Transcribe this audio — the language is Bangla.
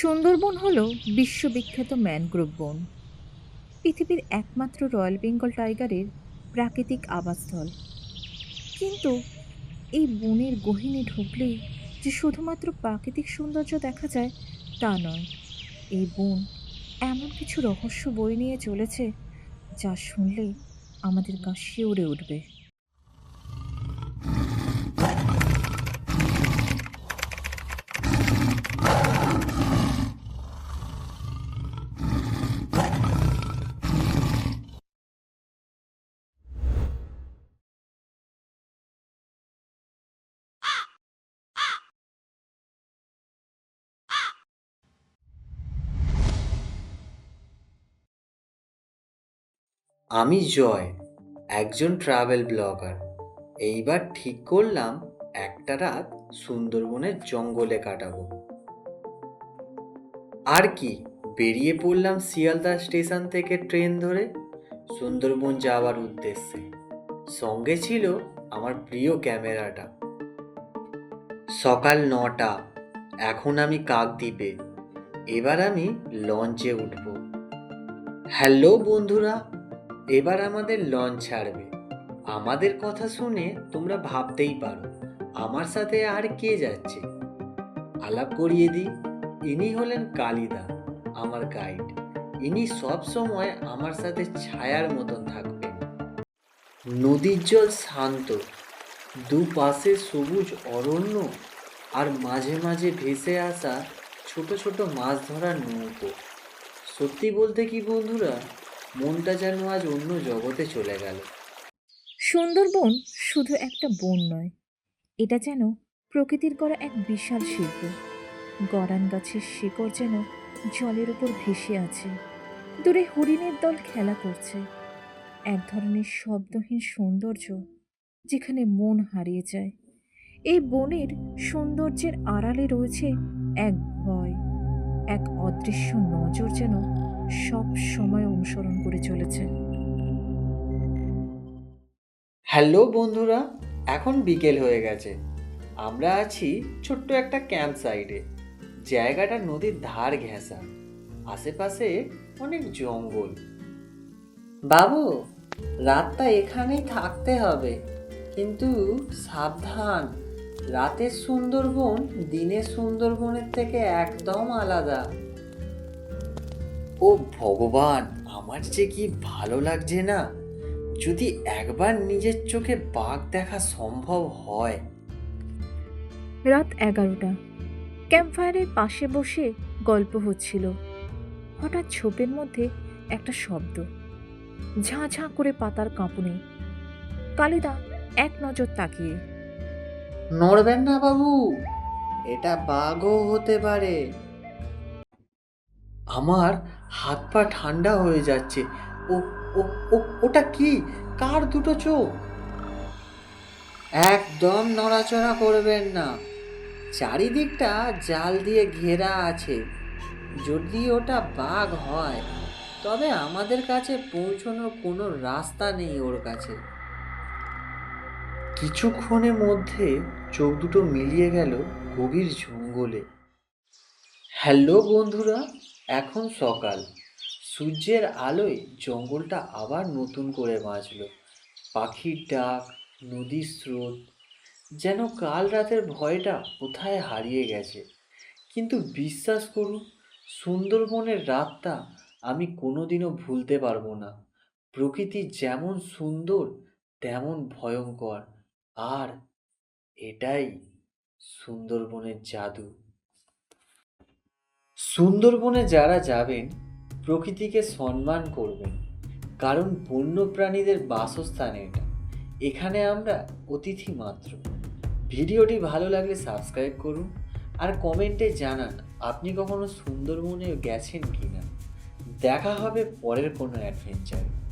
সুন্দরবন হল বিশ্ববিখ্যাত ম্যানগ্রোভ বন। পৃথিবীর একমাত্র রয়্যাল বেঙ্গল টাইগারের প্রাকৃতিক আবাসস্থল। কিন্তু এই বনের গহিনে ঢুকলেই যে শুধুমাত্র প্রাকৃতিক সৌন্দর্য দেখা যায় তা নয়, এই বন এমন কিছু রহস্য বই নিয়ে চলেছে যা শুনলে আমাদের গা শিউরে উঠবে। আমি জয়, একজন ট্রাভেল ব্লগার এইবার ঠিক করলাম, একটা রাত সুন্দরবনের জঙ্গলে কাটাবো। আর কি, বেরিয়ে পড়লাম শিয়ালদা স্টেশন থেকে ট্রেন ধরে সুন্দরবন যাওয়ার উদ্দেশ্যে। সঙ্গে ছিল আমার প্রিয় ক্যামেরাটা। সকাল নটা, এখন আমি কাকদ্বীপে। এবার আমি লঞ্চে উঠবো। হ্যালো বন্ধুরা এবার আমাদের লঞ্চ ছাড়বে। আমাদের কথা শুনে তোমরা ভাবতেই পারো, আমার সাথে আর কে যাচ্ছে। আলাপ করিয়ে দিই, ইনি হলেন কালিদা, আমার গাইড ইনি সব সময় আমার সাথে ছায়ার মতন থাকবেন। নদীর জল শান্ত, দুপাশে সবুজ অরণ্য, আর মাঝে মাঝে ভেসে আসা ছোট ছোট মাছ ধরার নৌকো। সত্যি বলতে কি বন্ধুরা মনটা যেন আজ অন্য জগতে চলে গেল। সুন্দরবন শুধু একটা বন নয়, এটা যেন প্রকৃতির করা এক বিশাল শিল্প। গরান গাছের শিকড় যেন জলের উপর ভেসে আছে। দূরে হরিণের দল খেলা করছে। এক ধরনের শব্দহীন সৌন্দর্য যেখানে মন হারিয়ে যায়। এই বনের সৌন্দর্যের আড়ালে রয়েছে এক ভয়, এক অদৃশ্য নজর যেন সব সময় অনুসরণ করে চলেছে হ্যালো বন্ধুরা, এখন বিকেল হয়ে গেছে। আমরা আছি ছোট্ট একটা ক্যাম্প সাইডে। জায়গাটা নদীর ধার ঘেঁষা। আশেপাশে অনেক জঙ্গল। বাবু, রাতটা এখানেই থাকতে হবে। কিন্তু সাবধান। রাতের সুন্দরবন দিনের সুন্দরবনের থেকে একদম আলাদা। ও ভগবান আমার যে কি ভালো লাগছে না? যদি একবার নিজের চোখে বাঘ দেখা সম্ভব হয়। রাত এগারোটা। ক্যাম্পফায়ারের পাশে বসে গল্প হচ্ছিল। হঠাৎ ছোপের মধ্যে একটা শব্দ। ঝাঁ ঝাঁ করে পাতার কাঁপুনি। কালিদা এক নজর তাকিয়ে। নড়বেন না বাবু এটা বাঘও হতে পারে। আমার হাত পা ঠান্ডা হয়ে যাচ্ছে। ও ও ও, ওটা কি? কার দুটো চোখ? একদম নড়াচড়া করবেন না। চারিদিকটা জাল দিয়ে ঘেরা আছে। যদি ওটা বাঘ হয়, তবে আমাদের কাছে পৌঁছানোর কোনো রাস্তা নেই ওর কাছে। কিছুক্ষণের মধ্যে চোখ দুটো মিলিয়ে গেল গভীর জঙ্গলে। হ্যালো বন্ধুরা এখন সকাল। সূর্যের আলোয় জঙ্গলটা আবার নতুন করে বাঁচল। পাখির ডাক, নদীর স্রোত, যেন কাল রাতের ভয়টা কোথায় হারিয়ে গেছে। কিন্তু বিশ্বাস করুন, সুন্দরবনের রাতটা আমি কোনোদিনও ভুলতে পারব না। প্রকৃতি যেমন সুন্দর, তেমন ভয়ঙ্কর। আর এটাই সুন্দরবনের জাদু। সুন্দরবনে যারা যাবেন, প্রকৃতিকে সম্মান করবেন। কারণ বন্য প্রাণীদের বাসস্থান এটা। এখানে আমরা অতিথি মাত্র। ভিডিওটি ভালো লাগলে সাবস্ক্রাইব করুন আর কমেন্টে জানান, আপনি কখনো সুন্দরবনে গেছেন কি না দেখা হবে পরের কোনো অ্যাডভেঞ্চারে।